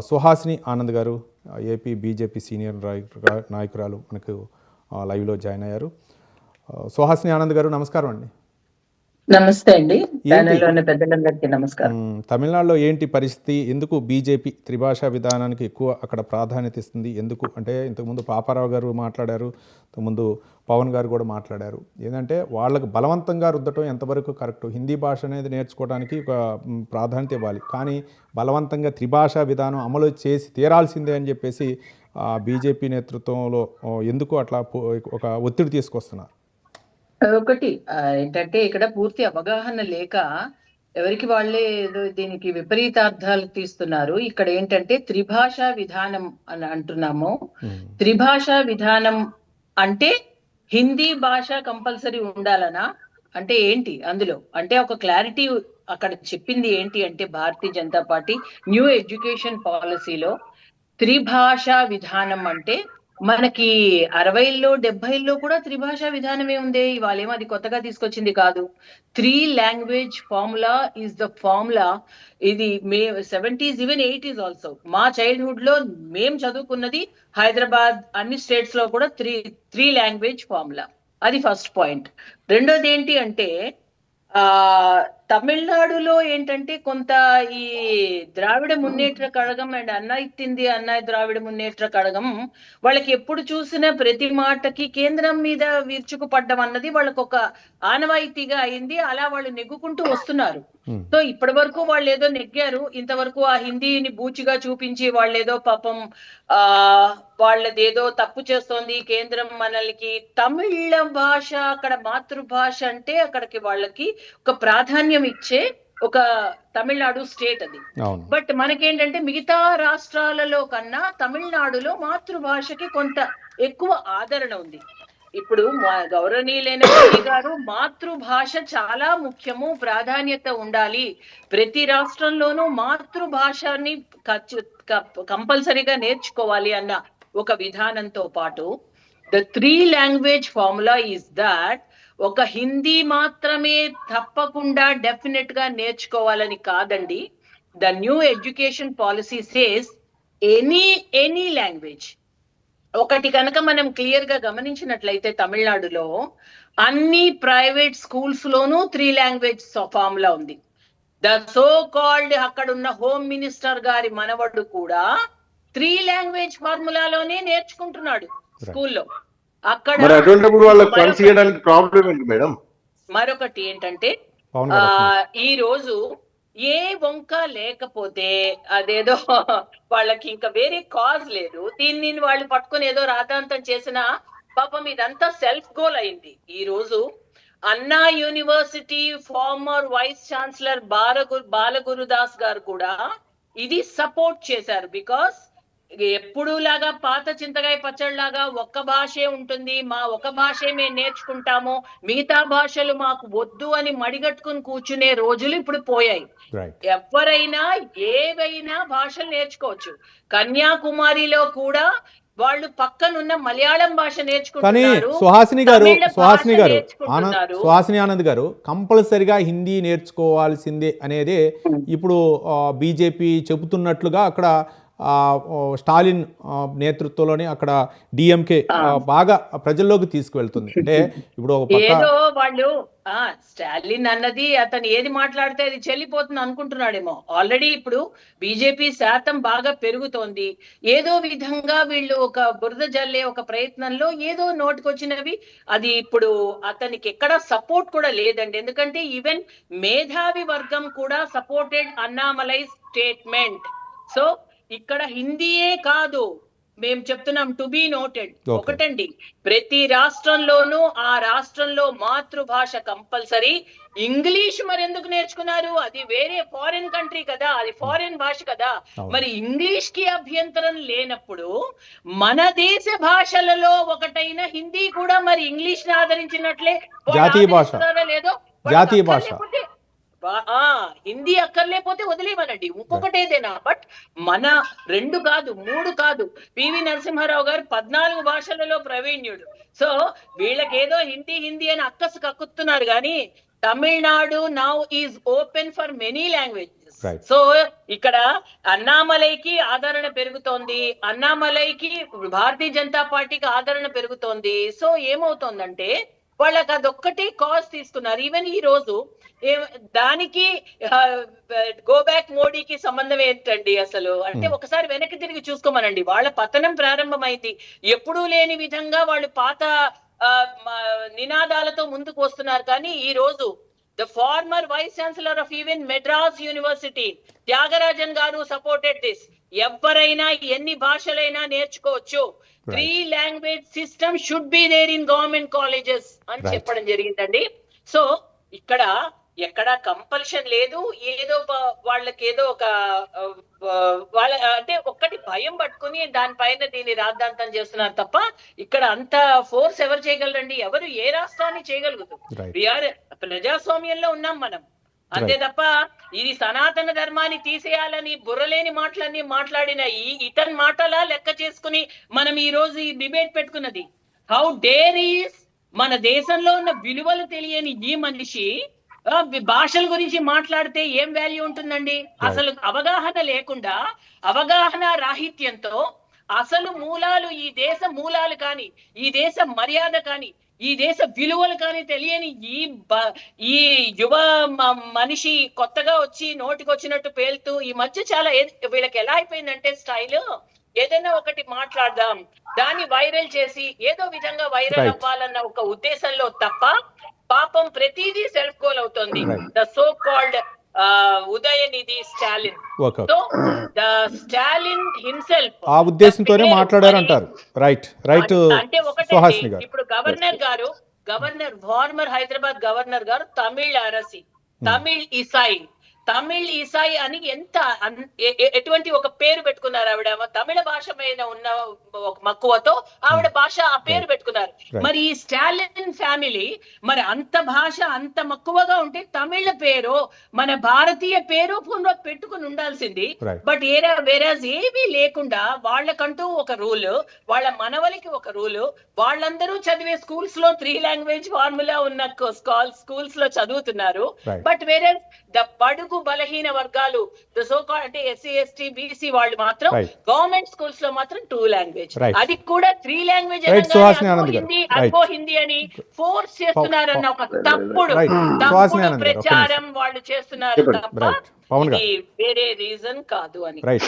సుహాసిని ఆనంద్ గారు AP BJP senior నాయకురాలు మనకు లైవ్లో జాయిన్ అయ్యారు. సుహాసిని ఆనంద్ గారు నమస్కారం అండి. నమస్తే అండి. పెద్దలందరికీ నమస్కారం. తమిళనాడులో ఏంటి పరిస్థితి? ఎందుకు బీజేపీ త్రిభాషా విధానానికి ఎక్కువ అక్కడ ప్రాధాన్యత ఇస్తుంది? ఎందుకు? అంటే ఇంతకుముందు పాపారావు గారు మాట్లాడారు ఇంతకుముందు పవన్ గారు కూడా మాట్లాడారు. ఏంటంటే వాళ్ళకు బలవంతంగా రుద్దటం ఎంతవరకు కరెక్ట్? హిందీ భాష అనేది నేర్చుకోవడానికి ఒక ప్రాధాన్యత ఇవ్వాలి. కానీ బలవంతంగా త్రిభాషా విధానం అమలు చేసి తీరాల్సిందే అని చెప్పేసి బీజేపీ నేతృత్వంలో ఎందుకు అట్లా ఒక ఒత్తిడి తీసుకొస్తున్నారు? ఒకటి ఏంటంటే ఇక్కడ పూర్తి అవగాహన లేక ఎవరికి వాళ్ళే ఏదో దీనికి విపరీతార్థాలు తీస్తున్నారు. ఇక్కడ ఏంటంటే త్రిభాషా విధానం అని అంటున్నాము. త్రిభాషా విధానం అంటే హిందీ భాష కంపల్సరీ ఉండాలనా? అంటే ఏంటి అందులో? అంటే ఒక క్లారిటీ అక్కడ చెప్పింది ఏంటి అంటే Bharatiya Janata Party new education పాలసీలో త్రిభాషా విధానం అంటే మనకి అరవైల్లో డెబ్బైల్లో కూడా త్రిభాషా విధానమే ఉంది. ఇవాళ ఏమో అది కొత్తగా తీసుకొచ్చింది కాదు. Three language formula is the formula. ఇది మే సెవెంటీస్ ఈవెన్ ఎయిటీస్ ఆల్సో. మా చైల్డ్హుడ్లో మేం చదువుకున్నది హైదరాబాద్ అన్ని స్టేట్స్లో కూడా త్రీ త్రీ లాంగ్వేజ్ ఫార్ములా. అది ఫస్ట్ పాయింట్. రెండోది ఏంటి అంటే ఆ తమిళనాడులో ఏంటంటే కొంత ఈ ద్రావిడ మున్నేట్ర కడగం అండ్ అన్నా తింది అన్నా ద్రావిడ మున్నేట్ర కడగం వాళ్ళకి ఎప్పుడు చూసినా ప్రతి మాటకి కేంద్రం మీద విరుచుకుపడ్డం అన్నది వాళ్ళకొక ఆనవాయితీగా అయింది. అలా వాళ్ళు నెగ్గుకుంటూ వస్తున్నారు. సో ఇప్పటి వరకు వాళ్ళు ఏదో నెగ్గారు. ఇంతవరకు ఆ హిందీని బూచిగా చూపించి వాళ్ళేదో పాపం ఆ వాళ్ళది ఏదో తప్పు చేస్తోంది. కేంద్రం మనల్కి తమిళ భాష అక్కడ మాతృభాష అంటే అక్కడికి వాళ్ళకి ఒక ప్రాధాన్యం ఇచ్చే ఒక తమిళనాడు స్టేట్ అది. బట్ మనకేంటంటే మిగతా రాష్ట్రాలలో కన్నా తమిళనాడులో మాతృభాషకి కొంత ఎక్కువ ఆదరణ ఉంది. ఇప్పుడు గౌరవనీయులైన గారు మాతృభాష చాలా ముఖ్యము ప్రాధాన్యత ఉండాలి. ప్రతి రాష్ట్రంలోనూ మాతృభాషని కంపల్సరీగా నేర్చుకోవాలి అన్న ఒక విధానంతో పాటు the three language formula is that ఒక హిందీ మాత్రమే తప్పకుండా డెఫినెట్గా నేర్చుకోవాలని కాదండి. The new education policy says any any language. ఒకటి కనుక మనం క్లియర్గా గమనించినట్లయితే తమిళనాడులో అన్ని ప్రైవేట్ స్కూల్స్ లోనూ త్రీ లాంగ్వేజ్ ఫార్ములా ఉంది. ద సో కాల్డ్ అక్కడ ఉన్న హోమ్ మినిస్టర్ గారి మనవడు కూడా త్రీ లాంగ్వేజ్ ఫార్ములాలోనే నేర్చుకుంటున్నాడు స్కూల్లో. అక్కడ మరి అటువంటిప్పుడు వాళ్ళకి పని మరొక- చేయడానికి ప్రాబ్లం ఏంటి మేడం? మరొకటి ఏంటంటే ఈ రోజు ఏ వంక లేకపోతే అదేదో వాళ్ళకి ఇంకా వేరే కాజ్ లేదు. దీన్ని వాళ్ళు పట్టుకొని ఏదో రాతాంతం చేసిన పాపం ఇదంతా సెల్ఫ్ గోల్ అయింది. ఈ రోజు Anna university former vice chancellor బాలగు Balagurudas గారు కూడా ఇది సపోర్ట్ చేశారు బికాస్ ఎప్పుడు లాగా పాత చింతకాయ పచ్చడిలాగా ఒక్క భాషే ఉంటుంది. మా ఒక భాషే మేము నేర్చుకుంటాము. మిగతా భాషలు మాకు వద్దు అని మడిగట్టుకుని కూర్చునే రోజులు ఇప్పుడు పోయాయి. ఎవరైనా ఏవైనా భాషలు నేర్చుకోవచ్చు. కన్యాకుమారిలో కూడా వాళ్ళు పక్కనున్న మలయాళం భాష నేర్చుకుంటున్నారు. సుహాసిని గారు సుహాసిని గారు. సుహాసిని ఆనంద్ గారు కంపల్సరిగా హిందీ నేర్చుకోవాల్సిందే అనేది ఇప్పుడు బీజేపీ చెబుతున్నట్లుగా అక్కడ స్టాలిన్ నేతృత్వంలోనే అక్కడ డిఎంకే బాగా ప్రజల్లోకి తీసుకువెళ్తుంది. అంటే ఇప్పుడు ఒక ఏదో వాళ్ళు స్టాలిన్ అన్నది అతను ఏది మాట్లాడితే అది చెల్లిపోతుంది అనుకుంటున్నాడేమో. ఆల్రెడీ ఇప్పుడు బీజేపీ శాతం బాగా పెరుగుతోంది. ఏదో విధంగా వీళ్ళు ఒక బురద జల్లే ఒక ప్రయత్నంలో ఏదో నోటికొచ్చినవి. అది ఇప్పుడు అతనికి ఎక్కడ సపోర్ట్ కూడా లేదండి. ఎందుకంటే ఈవెన్ మేధావి వర్గం కూడా సపోర్టెడ్ అన్నామలై స్టేట్మెంట్ సో ఇక్కడ హిందీయే కాదు మేము చెప్తున్నాం టు బి నోటెడ్. ఒకటండి ప్రతి రాష్ట్రంలోనూ ఆ రాష్ట్రంలో మాతృభాష కంపల్సరీ ఇంగ్లీష్ మరి ఎందుకు నేర్చుకున్నారు అది వేరే ఫారిన్ కంట్రీ కదా అది ఫారిన్ భాష కదా. మరి ఇంగ్లీష్కి అభ్యంతరం లేనప్పుడు మన దేశ భాషలలో ఒకటైన హిందీ కూడా మరి ఇంగ్లీష్ని ఆదరించినట్లే జాతీయ భాష. లేదో జాతీయ భాష. హిందీ అక్కర్లేకపోతే వదిలేమనండి ఇంకొకటి ఏదైనా బట్ మన రెండు కాదు మూడు కాదు. పివి నరసింహారావు గారు పద్నాలుగు భాషలలో ప్రవీణ్యుడు. సో వీళ్ళకి ఏదో హిందీ హిందీ అని అక్కసు కక్కుతున్నారు కానీ Tamil Nadu now is open for many languages right so ఇక్కడ అన్నామలైకి ఆదరణ పెరుగుతోంది. అన్నామలైకి భారతీయ జనతా పార్టీకి ఆదరణ పెరుగుతోంది. సో ఏమవుతోందంటే వాళ్ళకి అదొక్కటి కాజ్ తీసుకున్నారు ఈవెన్ ఈ రోజు దానికి గో బ్యాక్ మోడీకి సంబంధం ఏంటండి అసలు? అంటే Hmm. ఒకసారి వెనక్కి తిరిగి చూసుకోమనండి. వాళ్ళ పతనం ప్రారంభమైంది. ఎప్పుడూ లేని విధంగా వాళ్ళు పాత నినాదాలతో ముందుకు వస్తున్నారు. కానీ ఈ రోజు the former vice chancellor of even Madras University Thyagarajan గారు సపోర్టెడ్ దిస్ ఎవరైనా ఎన్ని భాషలైనా నేర్చుకోవచ్చు. Three language system should be there in government colleges అని. చెప్పడం జరిగిందండి. సో ఇక్కడ ఎక్కడ కంపల్షన్ లేదు. ఏదో వాళ్ళకి ఏదో ఒక వాళ్ళ అంటే ఒక్కటి భయం పట్టుకుని దానిపైన దీన్ని రాద్ధాంతం చేస్తున్నారు తప్ప ఇక్కడ అంత ఫోర్స్ ఎవరు చేయగలరండి? ఎవరు ఏ రాష్ట్రాన్ని చేయగలుగుతారు? ప్రజాస్వామ్యంలో ఉన్నాం మనం. అంతే తప్ప ఇది సనాతన ధర్మాన్ని తీసేయాలని బుర్రలేని మాటలన్నీ మాట్లాడిన ఈ ఇతని మాటలా లెక్క చేసుకుని మనం ఈ రోజు ఈ డిబేట్ పెట్టుకున్నది. హౌ డేర్ ఈస్ మన దేశంలో ఉన్న విలువలు తెలియని ఈ మనిషి భాషల గురించి మాట్లాడితే ఏం వాల్యూ ఉంటుందండి? అసలు అవగాహన లేకుండా అవగాహన రాహిత్యంతో అసలు మూలాలు ఈ దేశ మూలాలు కానీ ఈ దేశ మర్యాద కానీ ఈ దేశ విలువలు కానీ తెలియని ఈ ఈ యువ మనిషి కొత్తగా వచ్చి నోటికి వచ్చినట్టు పేలుతూ ఈ మధ్య చాలా వీళ్ళకి ఎలా అయిపోయిందంటే స్టైల్ ఏదైనా ఒకటి మాట్లాడదాం దాన్ని వైరల్ చేసి ఏదో విధంగా వైరల్. అవ్వాలన్న ఒక ఉద్దేశంలో తప్ప పాపం ప్రతిదీ సెల్ఫ్ గోల్ అవుతుంది. The so called Udhayanidhi Stalin. So the Stalin himself ఆ ఉద్దేశంతోనే మాట్లాడారు అంటారు రైట్ రైట్ అంటే ఒకటే ఇప్పుడు గవర్నర్ గారు గవర్నర్ ఫార్మర్ హైదరాబాద్ గవర్నర్ గారు తమిళ్ అరసి తమిళ్ ఇసాయి. తమిళ్ ఇసాయి అని ఎంత ఎటువంటి ఒక పేరు పెట్టుకున్నారు ఆవిడ? తమిళ భాష మీద ఉన్న ఒక మక్కువతో ఆవిడ భాష ఆ పేరు పెట్టుకున్నారు. మరి ఈ స్టాలిన్ ఫ్యామిలీ మరి అంత భాష అంత మక్కువగా ఉంటే తమిళ పేరు మన భారతీయ పేరు పునః పెట్టుకుని ఉండాల్సింది. బట్ ఏరా వేరాజ్ ఏమీ లేకుండా వాళ్ళకంటూ ఒక రూల్ వాళ్ళ మనవలకి ఒక రూల్ వాళ్ళందరూ చదివే స్కూల్స్లో త్రీ లాంగ్వేజ్ ఫార్ములా ఉన్న స్కూల్స్లో చదువుతున్నారు. బట్ వేరే ద బడుగు బలహీన వర్గాలు ద సో అంటే ఎస్సీ ఎస్టీ బీసీ వాళ్ళు మాత్రం. గవర్నమెంట్ స్కూల్స్లో మాత్రం టూ లాంగ్వేజ్. అది కూడా త్రీ లాంగ్వేజ్. హిందీ. అగ్గో హిందీ అని ఫోర్స్ చేస్తున్నారన్న ఒక తప్పుడు. ప్రచారం వాళ్ళు చేస్తున్నారు. తప్ప వేరే రీజన్ కాదు అని రైట్